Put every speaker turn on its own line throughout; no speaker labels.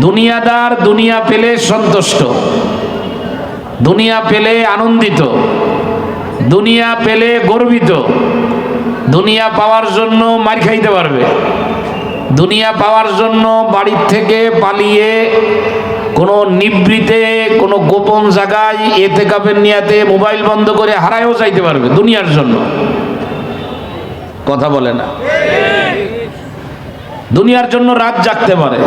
দুনিয়াদার দুনিয়া পেলে সন্তুষ্ট। দুনিয়া পেলে আনন্দিত। দুনিয়া পেলে গর্বিত। দুনিয়া পাওয়ার জন্য মার খাইতে পারবে। দুনিয়া পাওয়ার জন্য বাড়ির থেকে পালিয়ে কোনো নিবৃতে, কোনো গোপন জায়গায় এতে কাপের নিয়াতে মোবাইল বন্ধ করে হারায়ও যাইতে পারবে দুনিয়ার জন্য। কথা বলে না। দুনিয়ার জন্য রাত জাগতে পারে।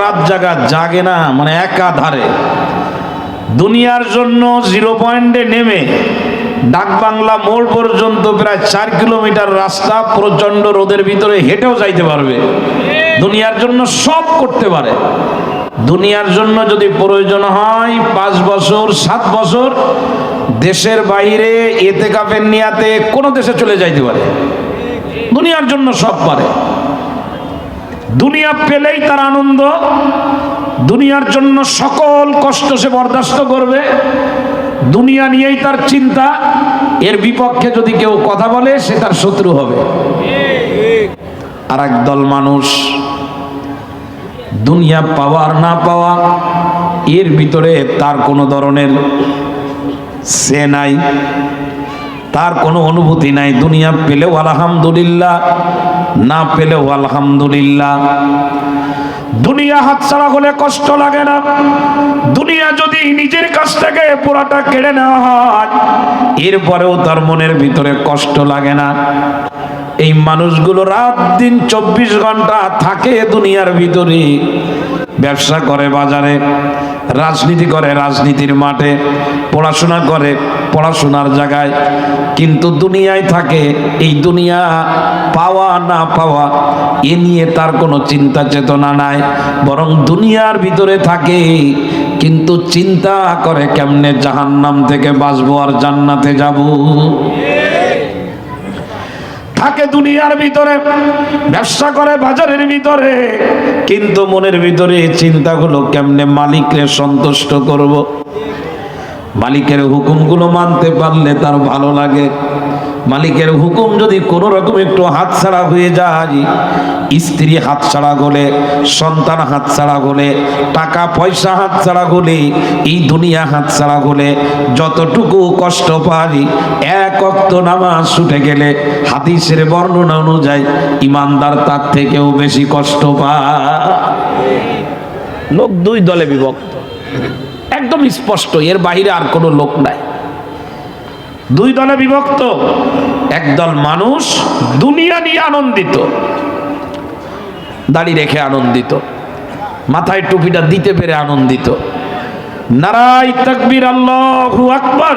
রাত জাগা জাগে না মানে একাধারে। দুনিয়ার জন্য জিরো পয়েন্টে নেমে ডাকবাংলা মোড় পর্যন্ত প্রায় চার কিলোমিটার রাস্তা প্রচণ্ড রোদের ভিতরে হেঁটেও যাইতে পারবে। দুনিয়ার জন্য সব করতে পারে। দুনিয়ার জন্য যদি প্রয়োজন হয়, পাঁচ বছর, সাত বছর, দেশের বাইরে এতে কাপের নিয়াতে কোনো দেশে চলে যাইতে পারে। দুনিয়ার জন্য সব পারে। দুনিয়া পেলেই তার আনন্দ। দুনিয়ার জন্য সকল কষ্ট সে বরদাস্ত করবে। দুনিয়া নিয়েই তার চিন্তা। এর বিপক্ষে যদি কেউ কথা বলে, সে তার শত্রু হবে। আর দল মানুষ, দুনিয়া পাওয়ার না পাওয়া, এর ভিতরে তার কোনো ধরনের সে নাই। তার কোনো অনুভূতি নাই। দুনিয়া পেলেও আলহামদুলিল্লাহ, না পেলেও আলহামদুলিল্লাহ। দুনিয়া হাতছাড়া হলে কষ্ট লাগে না। দুনিয়া যদি নিজের কাছ থেকে পুরাটা কেড়ে নেওয়া হয়, এরপরেও তার মনের ভিতরে কষ্ট লাগে না। এই মানুষগুলো রাত দিন চব্বিশ ঘণ্টা থাকে দুনিয়ার ভিতরে, ব্যবসা করে বাজারে। রাজনীতি করে, রাজনীতির মাঠে পড়াশোনা করে, পড়াশোনার জায়গায়। কিন্তু দুনিয়ায় থাকে, এই দুনিয়া পাওয়া না পাওয়া, এ নিয়ে তার কোনো চিন্তা চেতনা নাই। বরং দুনিয়ার ভিতরে থাকে, কিন্তু চিন্তা করে কেমনে জাহান্নাম থেকে বাঁচবো আর জান্নাতে যাব? দুনিয়ার ভিতরে, ব্যবসা করে বাজারের ভিতরে কিন্তু মনের ভিতরে এই চিন্তাগুলো কেমনে মালিকরে সন্তুষ্ট করব। মালিকের হুকুমগুলো মানতে পারলে তার ভালো লাগে মালিকের হুকুম যদি কোনো রকম একটু হাতছাড়া হয়ে যায়, স্ত্রী হাতছাড়া হলে সন্তান হাতছাড়া হলে টাকা পয়সা হাতছাড়া হলে এই দুনিয়া হাতছাড়া হলে যতটুকু কষ্ট পাই, এক অক্ত নামাজ ছুটে গেলে, হাদিসের বর্ণনা অনুযায়ী ইমানদার তার থেকেও বেশি কষ্ট পায়। লোক দুই দলে বিভক্ত। একদম স্পষ্ট, এর বাইরে আর কোনো লোক নাই। দুই দলে বিভক্ত। একদল মানুষ দুনিয়া নিয়ে আনন্দিত, দাড়ি রেখে আনন্দিত, মাথায় টুপিটা দিতে পেরে আনন্দিত। নারাই তাকবীর আল্লাহু আকবার,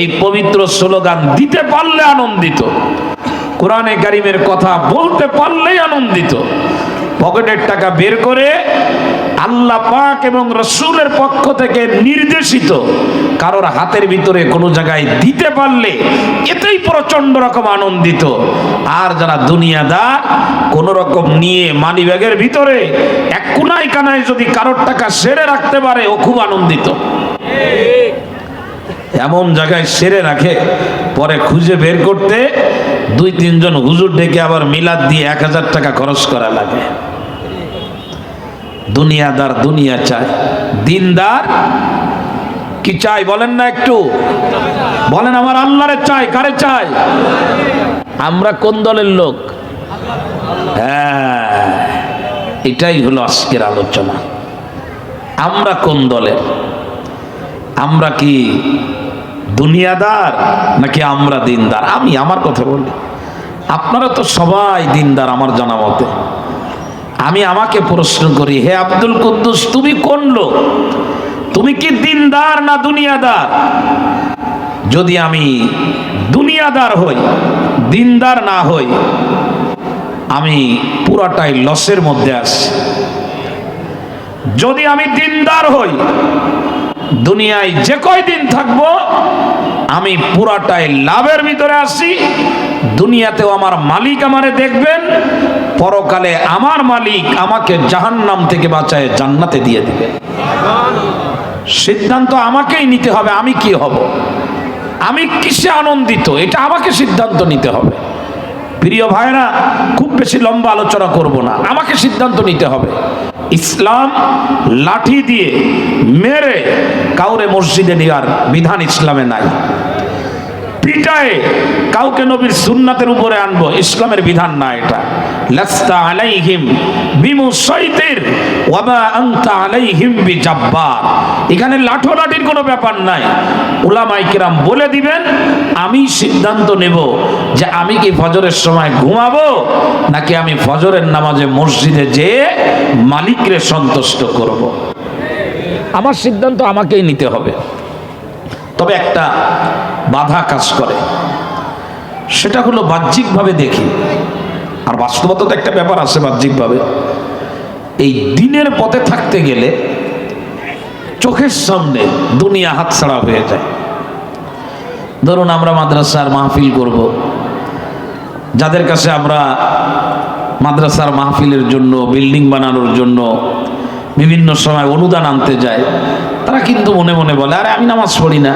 এই পবিত্র স্লোগান দিতে পারলে আনন্দিত। কোরআনে কারিমের কথা বলতে পারলেই আনন্দিত। পকেটের টাকা বের করে আল্লাহ পাক এবং রসুলের পক্ষ থেকে নির্দেশিত কারোর হাতের ভিতরে কোনো জায়গায় দিতে পারলে এতেই প্রচণ্ড রকম আনন্দিত। আর যারা দুনিয়াদার, কোন রকম নিয়ে মানি ব্যাগের ভিতরে এক কোনায় কানায় যদি কারোর টাকা সেরে রাখতে পারে, ও খুব আনন্দিত। এমন জায়গায় সেরে রাখে, পরে খুঁজে বের করতে দুই তিনজন হুজুর ডেকে আবার মিলাদ দিয়ে এক হাজার টাকা খরচ করা লাগে। দুনিয়াদার দুনিয়া চায় দিনদার কি চাই বলেন না একটু? বলেন আমার আল্লাহরে চাই, কারে চাই? আমরা কোন দলের লোক? হ্যাঁ এটাই হলো আজকের আলোচনা। আমরা কোন দলের? আমরা কি দুনিয়াদার নাকি আমরা দিনদার? আমি আমার কথা বলি। আপনারা তো সবাই দিনদার আমার জানা মতে আমি আমাকে প্রশ্ন করি, হে আব্দুল কুদ্দুস, তুমি কোন লোক? তুমি কি দিনদার না দুনিয়াদার? যদি আমি দুনিয়াদার হই, দিনদার না হই, আমি পুরাটাই লসের মধ্যে আছি। যদি আমি দিনদার হই, দুনিয়ায় যে কয়দিন থাকব আমি পুরাটাই লাভের ভিতরে আসি দুনিয়াতেও আমার মালিক আমারে দেখবেন, পরকালে আমার মালিক আমাকে জাহান্নাম থেকে বাঁচায় জান্নাতে দিয়ে দিবে। সিদ্ধান্ত আমাকেই নিতে হবে, আমি কি হব? আমি কিসে আনন্দিত? এটা আমাকে সিদ্ধান্ত নিতে হবে। প্রিয় ভাইরা খুব বেশি লম্বা আলোচনা করব না, আমাকে সিদ্ধান্ত নিতে হবে। ইসলাম লাঠি দিয়ে মেরে কাউরে মসজিদে নেওয়ার বিধান ইসলামে নাই। পিটায়ে কাউকে নবীর সুন্নাতের উপরে আনব, ইসলামের বিধান না এটা। লাস্তা আলাইহিম বিমুসাইতির ওয়ামা আনতা আলাইহিম বিজাব্বার। এখানে লাঠোলাঠির কোনো ব্যাপার নাই। উলামায়ে কিরাম বলে দিবেন, আমি সিদ্ধান্ত নেব যে আমি কি ফজরের সময় ঘুমাবো, নাকি আমি ফজরের নামাজে মসজিদে যেয়ে মালিকরে সন্তুষ্ট করব। আমার সিদ্ধান্ত আমাকেই নিতে হবে। তবে একটা বাধা কাজ করে। সেটা হলো বাহ্যিকভাবে দেখি। আর বাস্তবতা তো একটা ব্যাপার আছে বাহ্যিকভাবে। এই দিনের পথে থাকতে গেলে চোখের সামনে দুনিয়া হাতছাড়া হয়ে যায়। ধরুন আমরা মাদ্রাসার মাহফিল করব। যাদের কাছে আমরা মাদ্রাসার মাহফিলের জন্য, বিল্ডিং বানানোর জন্য বিভিন্ন সময় অনুদান আনতে যায় তারা কিন্তু মনে মনে বলে, আরে আমি নামাজ পড়ি না।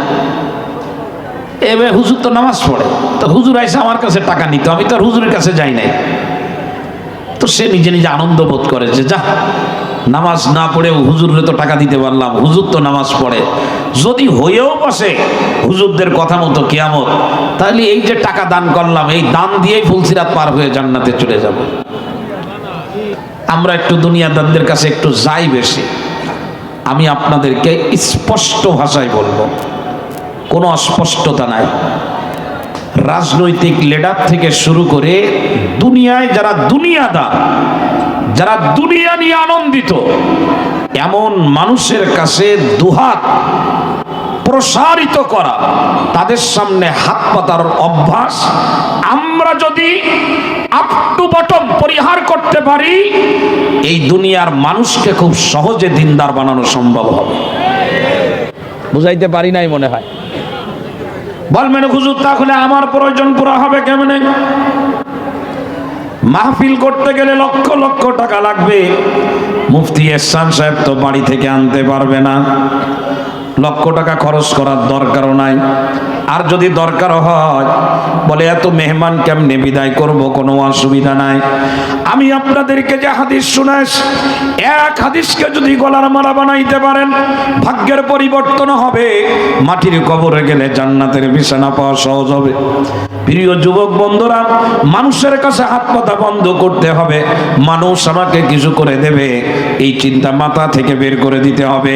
এবার হুজুর তো নামাজ পড়ে। তো হুজুর আইসে আমার কাছে টাকা নিত, আমি তো আর হুজুরের কাছে যাই নাই। তো সে নিজে নিজে আনন্দ বোধ করে যে, যা, নামাজ না পড়েও হুজুরে তো টাকা দিতে পারলাম, হুজুর তো নামাজ পড়ে। যদি হয়েও বসে হুজুরদের কথা মতো কেয়ামত, তাহলে এই যে টাকা দান করলাম, এই দান দিয়েই ফুলসিরাত পার হয়ে জান্নাতে চলে যাব। আমরা একটু দুনিয়াদারদের কাছে একটু যাই বেশি। আমি আপনাদেরকে স্পষ্ট ভাষায় বলব কোনো অস্পষ্টতা নাই। রাজনৈতিক লিডার থেকে শুরু করে দুনিয়ায় যারা দুনিয়াদার, যারা দুনিয়া নিয়ে আনন্দিত, এমন মানুষের কাছে দুহাত প্রসারিত করা, তাদের সামনে হাত পাতার অভ্যাস, আমরা যদি আপ টু বটম পরিহার করতে পারি, এই দুনিয়ার মানুষকে খুব সহজে দিনদার বানানো সম্ভব হবে। বুঝাইতে পারি নাই মনে হয়। বলবেন হুজুর, তাহলে আমার প্রয়োজন পুরা হবে কেমনে? মাহফিল করতে গেলে লক্ষ লক্ষ টাকা লাগবে। মুফতি এসান সাহেব তো বাড়ি থেকে আনতে পারবে না। লক্ষ টাকা খরচ করার দরকারও নাই। আর যদি দরকার হয়, বলে এত মেহমান কেমনে বিদায় করব, কোনো অসুবিধা নাই। আমি আপনাদেরকে যে হাদিস শুনাস এক হাদিসকে যদি গলার মালা বানাইতে পারেন, ভাগ্যের পরিবর্তন হবে, মাটির কবরে গেলে জান্নাতের বিছানা পাওয়া সহজ হবে। প্রিয় যুবক বন্ধুরা, মানুষের কাছে হাত পাতা বন্ধ করতে হবে। মানুষ আমাকে কিছু করে দেবে, এই চিন্তা মাথা থেকে বের করে দিতে হবে।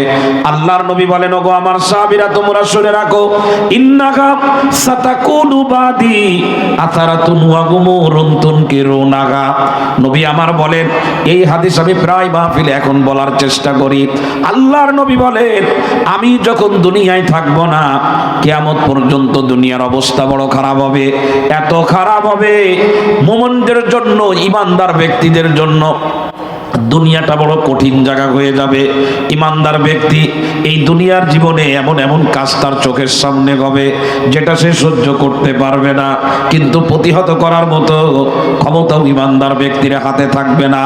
আল্লাহর নবী বলেন, ওগো আমার সাহাবীরা, তোমরা শুনে রাখো, ইন্নাকা সাতাকুনু বাদি আতারাতুন ওয়া গুমুরুন তুনকিরুনাগা নবী আমার বলেন, এই হাদিস আমি প্রায় মাহফিলে এখন বলার চেষ্টা করি। আল্লাহর নবী বলেন, আমি যখন দুনিয়ায় থাকব না, কিয়ামত পর্যন্ত দুনিয়ার অবস্থা বড় খারাপ হবে। এত খারাপ হবে। মোমনদের জন্য ইমানদার ব্যক্তিদের জন্য। দুনিয়াটা বড় কঠিন জায়গা হয়ে যাবে। ইমানদার ব্যক্তি এই দুনিয়ার জীবনে এমন এমন কাজ তার চোখের সামনে হবে, যেটা সে সহ্য করতে পারবে না। কিন্তু প্রতিহত করার মতো ক্ষমতাও ইমানদার ব্যক্তির হাতে থাকবে না।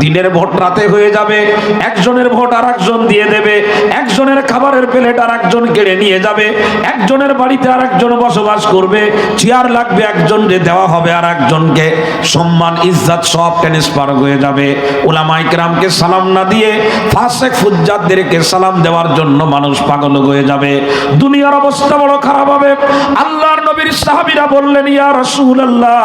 দিনের ভোট রাতে হয়ে যাবে, একজনের ভোট আর একজন দিয়ে দেবে, একজনের খাবারের প্লেট আর একজন কেড়ে নিয়ে যাবে, একজনের বাড়িতে আর একজন বসবাস করবে, চেয়ার লাগবে একজনকে দেওয়া হবে আর একজনকে সম্মান, ইজ্জাত সব ট্রান্সফার হয়ে যাবে। ওলামাই কেরামকে সালাম না দিয়ে ফাসেক ফুজ্জাদদেরকে সালাম দেওয়ার জন্য মানুষ পাগল হয়ে যাবে। দুনিয়ার অবস্থা বড় খারাপ হবে। আল্লাহর নবীর সাহাবীরা বললেন, ইয়া রাসূলুল্লাহ,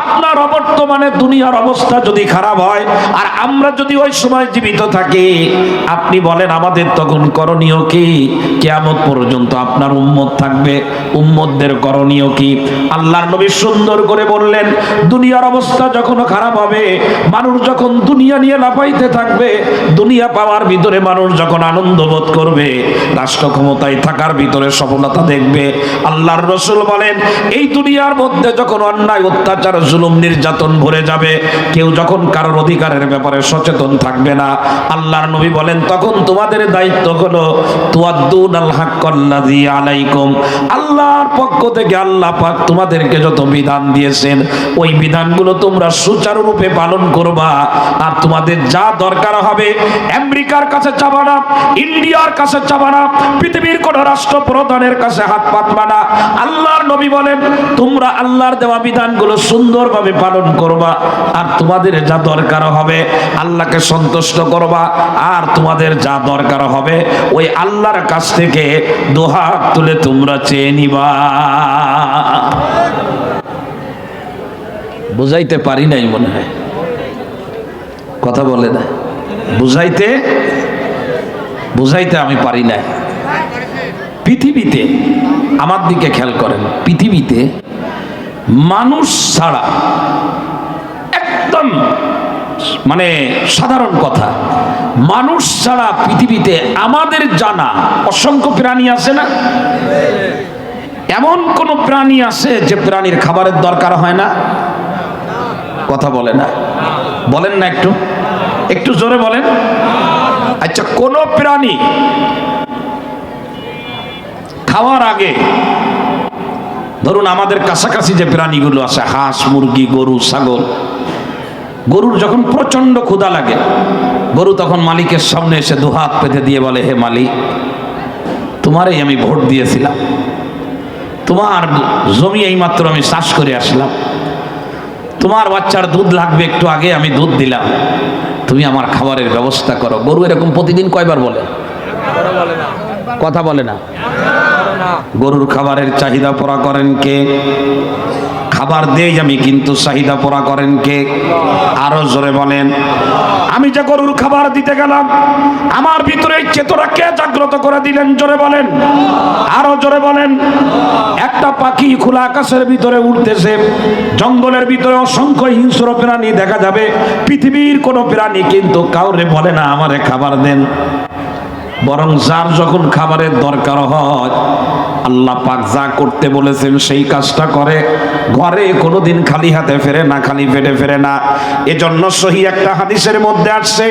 আপনার অবর্তমানে দুনিয়ার অবস্থা যদি খারাপ হয়, আর আমরা যদি ওই সময় জীবিত থাকি, আপনি বলেন, আমাদের তখন করণীয় কি? কিয়ামত পর্যন্ত আপনার উম্মত থাকবে। উম্মতদের করণীয় কি? আল্লাহর নবী সুন্দর করে বললেন, দুনিয়ার অবস্থা যখন খারাপ হবে, মানুষ যখন দুনিয়া নিয়ে লাফাইতে থাকবে, দুনিয়া পাওয়ার ভিতরে মানুষ যখন আনন্দ বোধ করবে, রাষ্ট্র ক্ষমতায় থাকার ভিতরে সফলতা দেখবে। আল্লাহর রসুল বলেন, এই দুনিয়ার মধ্যে যখন অন্যায়, অত্যাচার, জুলুম, নির্যাতন ভরে যাবে, কেউ যখন কারোর অধিকারের ব্যাপারে সচেতন থাকবে না, আল্লাহর নবী বলেন, তখন তোমাদের দায়িত্ব হলো, তুয়াদ্দুন আলাইকুম। আল্লাহর পক্ষ থেকে আল্লাহ পাক তোমাদেরকে যত বিধান দিয়েছেন, ওই বিধানগুলো তোমরা সুচারুরূপে পালন করবা, আর তোমাদের তোমাদের যা দরকার হবে, আমেরিকার কাছে চাবা না, ইন্ডিয়ার কাছে চাবা না, পৃথিবীর কোন রাষ্ট্র প্রধানের কাছে হাত পাতবা না। আল্লাহর নবী বলেন, তোমরা আল্লাহর দেওয়া বিধানগুলো সুন্দরভাবে পালন করবা, আর তোমাদের যা দরকার হবে, আল্লাহকে সন্তুষ্ট করবা, আর তোমাদের যা দরকার হবে, ওই আল্লাহর কাছ থেকে দোহাত তুলে তোমরা চেয়ে নিবা। বুঝাইতে পারি নাই মনে হয়। কথা বলে না। বুঝাইতে বুঝাইতে আমি পারি না পৃথিবীতে, আমার দিকে খেয়াল করেন, পৃথিবীতে মানুষ ছাড়া একদম মানে সাধারণ কথা, মানুষ ছাড়া পৃথিবীতে আমাদের জানা অসংখ্য প্রাণী আছে না? এমন কোন প্রাণী আছে যে প্রাণীর খাবারের দরকার হয় না? কথা বলে না। বলেন না একটু। একটু জোরে বলেন। আচ্ছা কোন প্রাণী খাওয়ার আগে, ধরুন আমাদের কাছাকাছি যে প্রাণীগুলো আছে, হাঁস, মুরগি, গরু, ছাগল, গরুর যখন প্রচণ্ড ক্ষুধা লাগে, গরু তখন মালিকের সামনে এসে দুহাত পেতে দিয়ে বলে, হে মালিক, তোমারই আমি ভোট দিয়েছিলাম। তোমার জমি এইমাত্র আমি চাষ করে আসলাম। তোমার বাচ্চার দুধ লাগবে একটু আগে, আমি দুধ দিলাম। তুমি আমার খাবারের ব্যবস্থা করো। গরু এরকম প্রতিদিন কয়বার বলে? কথা বলে না। গরুর খাবারের চাহিদা পড়া করেন কে? খাবার দেই আমি, কিন্তু চাহিদা পূরা করেন কে? আরও জোরে বলেন। আমি যে গরুর খাবার দিতে গেলাম, আমার ভিতরে চেতনা কে জাগ্রত করে দিলেন, জোরে বলেন। আরও জোরে বলেন। একটা পাখি খোলা আকাশের ভিতরে উঠতেছে জঙ্গলের ভিতরে অসংখ্য হিংস্র প্রাণী দেখা যাবে। পৃথিবীর কোনো প্রাণী কিন্তু কাউরে বলে না, আমারে খাবার দেন। বরং যার যখন খাবারের দরকার হয় আল্লাহ পাক যা করতে বলেছেন সেই কাজটা করে। ঘরে কোনোদিন খালি হাতে ফেরে না, খালি পেটে ফেরে না। এজন্য সহি একটা হাদিসের মধ্যে আসছে।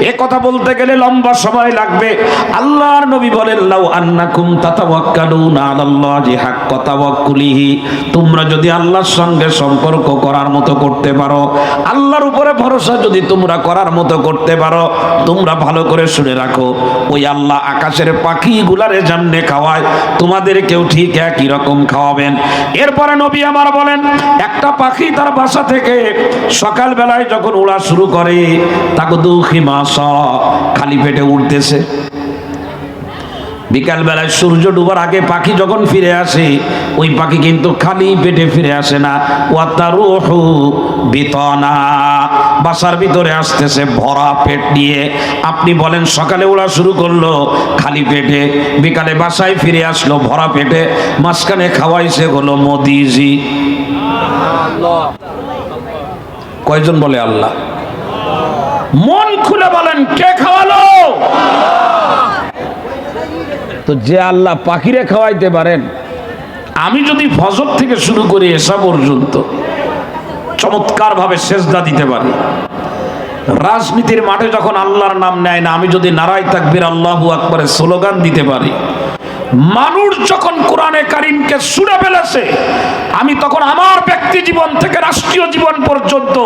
এ কথা বলতে গেলে লম্বা সময় লাগবে। আল্লাহর নবী বলেন, লাউ আন্নাকুম তাতাওয়াক্কালুনা আলাল্লাহি হাক্কা তাওয়াক্কুলিহি। তোমরা যদি আল্লাহর সঙ্গে সম্পর্ক করার মতো করতে পারো, আল্লাহর উপরে ভরসা যদি তোমরা করার মতো করতে পারো, তোমরা ভালো করে শুনে রাখো। ওই আল্লাহ আকাশের পাখিগুলারে জাননে খাওয়ায় তোমাদেরকেও ঠিক একই রকম খাওয়াবেন। এরপরে নবী আমার বলেন, একটা পাখি তার বাসা থেকে সকাল বেলায় যখন উড়া শুরু করে তাকে দুঃখী মাস, খালি পেটে উঠতেছে। বিকাল বেলায় সূর্য ডুবার আগে পাখি যখন ফিরে আসে, ওই পাখি কিন্তু খালি পেটে ফিরে আসে না। ওয়াতারুহু বিতনা। বাসার ভিতরে আসতেছে ভরা পেট নিয়ে। আপনি বলেন, সকালে ওরা শুরু করল খালি পেটে। বিকালে বাসায় ফিরে আসলো ভরা পেটে। মাঝখানে খাওয়াইছে হলো মোদিজি। কয়জন বলে আল্লাহ? মন খুলে বলেন, কে খাওয়ালো? তো যে আল্লাহ পাখিরে খাওয়াইতে পারেন, আমি যদি ফজর থেকে শুরু করি এসা পর্যন্ত, চমৎকারভাবে সেজদা দিতে পারি। রাজনীতির মাঠে যখন আল্লাহর নাম নেয় না, আমি যদি নারায় তাকবির আল্লাহু আকবরের স্লোগান দিতে পারি, মানুষ যখন কোরআনে কারিমকে শুনে ফেলেছে, আমি তখন আমার ব্যক্তি জীবন থেকে রাষ্ট্রীয় জীবন পর্যন্ত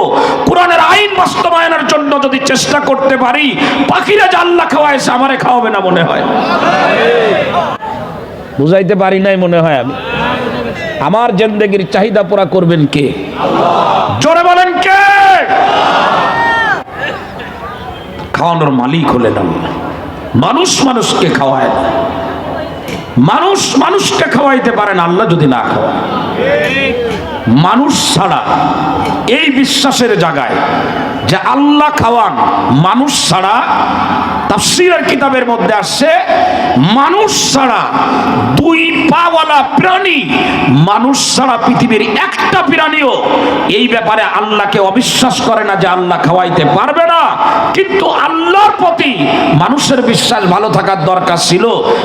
কোরআনের আইন বাস্তবায়নের জন্য যদি চেষ্টা করতে পারি, পাখিরা যে আল্লাহ খাওয়াইছে আমারে খাওয়াবে না মনে হয়। বুঝাইতে পারি নাই মনে হয় আমি। আমার জেন্দেগির চাহিদা পুরা করবেন কে? জোরে বলেন কে খাওয়ানোর মালিক হলেন মানুষ মানুষকে খাওয়ায় না। মানুষ মানুষকে খাওয়াইতে পারেন আল্লাহ যদি না খাওয়ায়। মানুষ ছাড়া এই বিশ্বাসের জায়গায় যে আল্লাহ খাওয়ান, মানুষ ছাড়া তাফসিরের কিতাবের মধ্যে আসছে, মানুষ ছাড়া দুই পাওয়ালা প্রাণী, মানুষ ছাড়া পৃথিবীর একটা প্রাণীও এই ব্যাপারে আল্লাহকে অবিশ্বাস করে না যে আল্লাহ খাওয়াইতে পারবে না। কিন্তু আল্লাহর প্রতি মানুষের বিশ্বাস ভালো থাকার দরকার ছিল।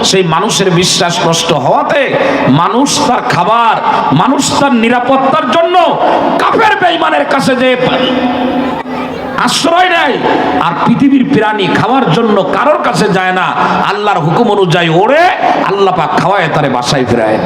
সেই মানুষের বিশ্বাস নষ্ট হওয়াতে মানুষ তার খাবার, মানুষ তার নিরাপত্তার জন্য কাফের বেঈমানের কাছে যে আশ্রয় নেয়। আর পৃথিবীর প্রাণী খাওয়ার জন্য কারোর কাছে যায় না। আল্লাহর হুকুম অনুযায়ী ওরে আল্লাহ পাক খাওয়ায়, তারে বাসায় ফেরায়।